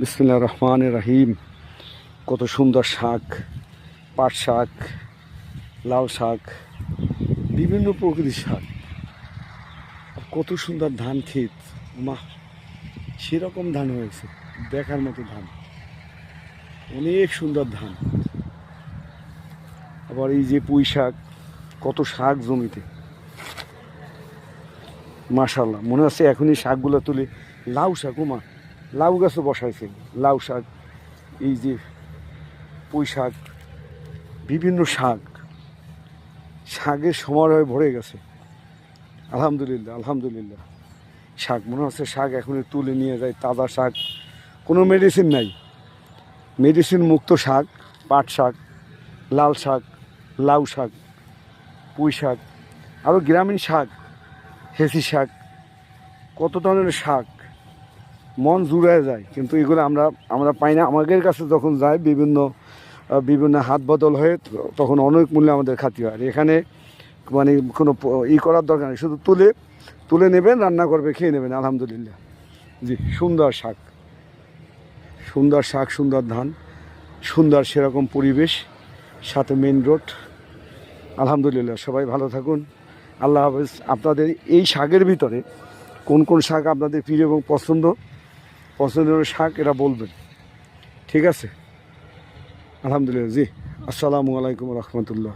বিসমুল্লাহ রহমান রাহিম। কত সুন্দর শাক, পাট শাক, লাউ শাক, বিভিন্ন প্রকৃতির শাক। কত সুন্দর ধান ক্ষেত, মা, সেরকম ধান হয়েছে, দেখার মতো ধান। অনেক সুন্দর ধান। আবার এই যে পুঁই শাক, কত শাক জমিতে। মাশাল্লাহ মনে হচ্ছে এখনই শাকগুলো তুলে, লাউ শাক ওমা লাউ গাছও বসাইছে লাউ শাক, এই যে পুঁই শাক, বিভিন্ন শাক। শাকের সমারোহে ভরে গেছে। আলহামদুলিল্লাহ আলহামদুলিল্লাহ। শাক মনে হচ্ছে শাক এখনই তুলে নিয়ে যায়, তাজা শাক। কোনো মেডিসিন নাই। মেডিসিন মুক্ত শাক, পাট শাক, লাল শাক, লাউ শাক, পুঁই শাক আরও গ্রামীণ শাক, হেসি শাক, কত ধরনের শাক। মন জুড়ে যায়। কিন্তু এগুলো আমরা আমরা পাই না। আমাদের কাছে যখন যায় বিভিন্ন বিভিন্ন হাত বদল হয়ে, তখন অনেক মূল্যে আমাদের খাতি হয়। আর এখানে মানে কোনো ই করার দরকার নেই। শুধু তুলে তুলে নেবেন, রান্না করবে, খেয়ে নেবেন, আলহামদুলিল্লাহ। জি, সুন্দর শাক। সুন্দর শাক, সুন্দর ধান, সুন্দর সেরকম পরিবেশ, সাথে মেন রোড আলহামদুলিল্লাহ, সবাই ভালো থাকুন। আল্লাহ হাফেজ। আপনাদের এই শাকের ভিতরে কোন কোন শাক আপনাদের প্রিয় এবং পছন্দ? পছন্দের শাক এটা বলবেন। ঠিক আছে? আলহামদুলিল্লাহ জি। আসসালামু আলাইকুম রহমতুল্লাহ।